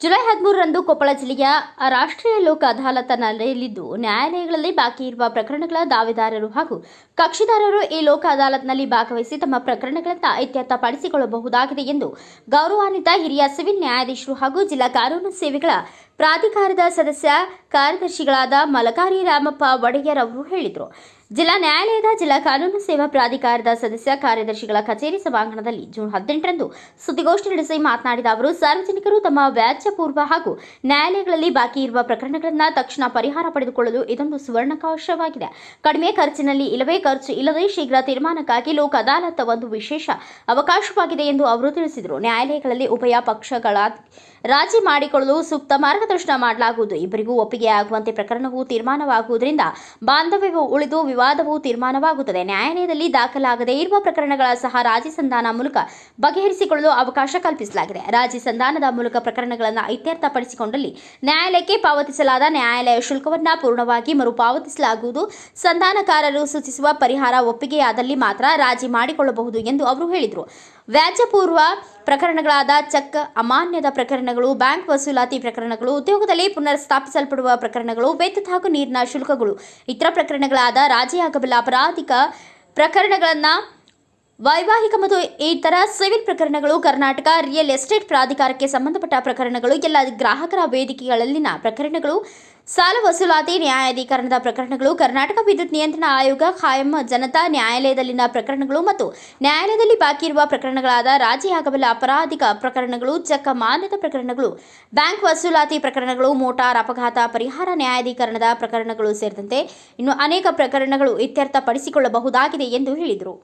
ಕೊಪ್ಪಳ ಜಿಲ್ಲೆಯ ರಾಷ್ಟ್ರೀಯ ಲೋಕ ಅದಾಲತ್ ನಡೆಯಲಿದ್ದು ನ್ಯಾಯಾಲಯಗಳಲ್ಲಿ ಬಾಕಿ ಇರುವ ಪ್ರಕರಣಗಳ ದಾವೆದಾರರು ಹಾಗೂ ಕಕ್ಷಿದಾರರು ಈ ಲೋಕ ಅದಾಲತ್ನಲ್ಲಿ ಭಾಗವಹಿಸಿ ತಮ್ಮ ಪ್ರಕರಣಗಳನ್ನು ಇತ್ಯರ್ಥಪಡಿಸಿಕೊಳ್ಳಬಹುದಾಗಿದೆ ಎಂದು ಗೌರವಾನ್ವಿತ ಹಿರಿಯ ಸಿವಿಲ್ ನ್ಯಾಯಾಧೀಶರು ಹಾಗೂ ಜಿಲ್ಲಾ ಕಾನೂನು ಸೇವೆಗಳ ಪ್ರಾಧಿಕಾರದ ಸದಸ್ಯ ಕಾರ್ಯದರ್ಶಿಗಳಾದ ಮಲಕಾರಿ ರಾಮಪ್ಪ ಒಡೆಯರ್ ಅವರು ಹೇಳಿದರು. ಜಿಲ್ಲಾ ನ್ಯಾಯಾಲಯದ ಜಿಲ್ಲಾ ಕಾನೂನು ಸೇವಾ ಪ್ರಾಧಿಕಾರದ ಸದಸ್ಯ ಕಾರ್ಯದರ್ಶಿಗಳ ಕಚೇರಿ ಸಭಾಂಗಣದಲ್ಲಿ ಜೂನ್ ಹದಿನೆಂಟರಂದು ಸುದ್ದಿಗೋಷ್ಠಿ ನಡೆಸಿ ಮಾತನಾಡಿದ ಅವರು, ಸಾರ್ವಜನಿಕರು ತಮ್ಮ ವ್ಯಾಜ್ಯ ಪೂರ್ವ ಹಾಗೂ ನ್ಯಾಯಾಲಯಗಳಲ್ಲಿ ಬಾಕಿ ಇರುವ ಪ್ರಕರಣಗಳನ್ನು ತಕ್ಷಣ ಪರಿಹಾರ ಪಡೆದುಕೊಳ್ಳಲು ಇದೊಂದು ಸುವರ್ಣಕಾಶವಾಗಿದೆ ಕಡಿಮೆ ಖರ್ಚಿನಲ್ಲಿ ಇಲ್ಲವೇ ಖರ್ಚು ಇಲ್ಲದೆ ಶೀಘ್ರ ತೀರ್ಮಾನಕ್ಕಾಗಿ ಲೋಕ ಅದಾಲತ್ ಒಂದು ವಿಶೇಷ ಅವಕಾಶವಾಗಿದೆ ಎಂದು ಅವರು ತಿಳಿಸಿದರು. ನ್ಯಾಯಾಲಯಗಳಲ್ಲಿ ಉಭಯ ಪಕ್ಷಗಳ ರಾಜಿ ಮಾಡಿಕೊಳ್ಳಲು ಸೂಕ್ತ ಮಾರ್ಗದರ್ಶನ ಮಾಡಲಾಗುವುದು. ಇಬ್ಬರಿಗೂ ಒಪ್ಪಿಗೆ ಆಗುವಂತೆ ಪ್ರಕರಣವು ತೀರ್ಮಾನವಾಗುವುದರಿಂದ ಬಾಂಧವ್ಯವು ಉಳಿದು ವಿವಾದವು ತೀರ್ಮಾನವಾಗುತ್ತದೆ. ನ್ಯಾಯಾಲಯದಲ್ಲಿ ದಾಖಲಾಗದೇ ಇರುವ ಪ್ರಕರಣಗಳ ಸಹ ರಾಜಿ ಸಂಧಾನ ಮೂಲಕ ಬಗೆಹರಿಸಿಕೊಳ್ಳಲು ಅವಕಾಶ ಕಲ್ಪಿಸಲಾಗಿದೆ. ರಾಜಿ ಸಂಧಾನದ ಮೂಲಕ ಪ್ರಕರಣಗಳನ್ನು ಇತ್ಯರ್ಥಪಡಿಸಿಕೊಂಡಲ್ಲಿ ನ್ಯಾಯಾಲಯಕ್ಕೆ ಪಾವತಿಸಲಾದ ನ್ಯಾಯಾಲಯ ಶುಲ್ಕವನ್ನು ಪೂರ್ಣವಾಗಿ ಮರುಪಾವತಿಸಲಾಗುವುದು. ಸಂಧಾನಕಾರರು ಸೂಚಿಸುವ ಪರಿಹಾರ ಒಪ್ಪಿಗೆಯಾದಲ್ಲಿ ಮಾತ್ರ ರಾಜಿ ಮಾಡಿಕೊಳ್ಳಬಹುದು ಎಂದು ಅವರು ಹೇಳಿದರು. ವ್ಯಾಜ್ಯಪೂರ್ವ ಪ್ರಕರಣಗಳಾದ ಚೆಕ್, ಅಮಾನ್ಯದ ಪ್ರಕರಣಗಳು, ಬ್ಯಾಂಕ್ ವಸೂಲಾತಿ ಪ್ರಕರಣಗಳು ಉದ್ಯೋಗದಲ್ಲಿ ಪುನರ್ ಸ್ಥಾಪಿಸಲ್ಪಡುವ ಪ್ರಕರಣಗಳು ವಿದ್ಯುತ್ ಹಾಗೂ ನೀರಿನ ಶುಲ್ಕಗಳು. ಇತರ ಪ್ರಕರಣಗಳಾದ ರಾಜಿಯಾಗಬಲ್ಲ ಅಪರಾಧಿಕ ಪ್ರಕರಣಗಳನ್ನು ವೈವಾಹಿಕ ಮತ್ತು ಇತರ ಸಿವಿಲ್ ಪ್ರಕರಣಗಳು ಕರ್ನಾಟಕ ರಿಯಲ್ ಎಸ್ಟೇಟ್ ಪ್ರಾಧಿಕಾರಕ್ಕೆ ಸಂಬಂಧಪಟ್ಟ ಪ್ರಕರಣಗಳು, ಎಲ್ಲ ಗ್ರಾಹಕರ ವೇದಿಕೆಗಳಲ್ಲಿನ ಪ್ರಕರಣಗಳು, ಸಾಲ ವಸೂಲಾತಿ, ನ್ಯಾಯಾಧೀಕರಣದ ಪ್ರಕರಣಗಳು, ಕರ್ನಾಟಕ ವಿದ್ಯುತ್ ನಿಯಂತ್ರಣ ಆಯೋಗ ಖಾಯಂ ಜನತಾ ನ್ಯಾಯಾಲಯದಲ್ಲಿನ ಪ್ರಕರಣಗಳು ಮತ್ತು ನ್ಯಾಯಾಲಯದಲ್ಲಿ ಬಾಕಿ ಇರುವ ಪ್ರಕರಣಗಳಾದ ರಾಜಿಯಾಗಬಲ್ಲ ಅಪರಾಧಿಕ ಪ್ರಕರಣಗಳು, ಚೆಕ್ ಮಾನ್ಯದ ಪ್ರಕರಣಗಳು, ಬ್ಯಾಂಕ್ ವಸೂಲಾತಿ ಪ್ರಕರಣಗಳು, ಮೋಟಾರ್ ಅಪಘಾತ ಪರಿಹಾರ ನ್ಯಾಯಾಧೀಕರಣದ ಪ್ರಕರಣಗಳು ಸೇರಿದಂತೆ ಇನ್ನು ಅನೇಕ ಪ್ರಕರಣಗಳು ಇತ್ಯರ್ಥಪಡಿಸಿಕೊಳ್ಳಬಹುದಾಗಿದೆ ಎಂದು ಹೇಳಿದರು.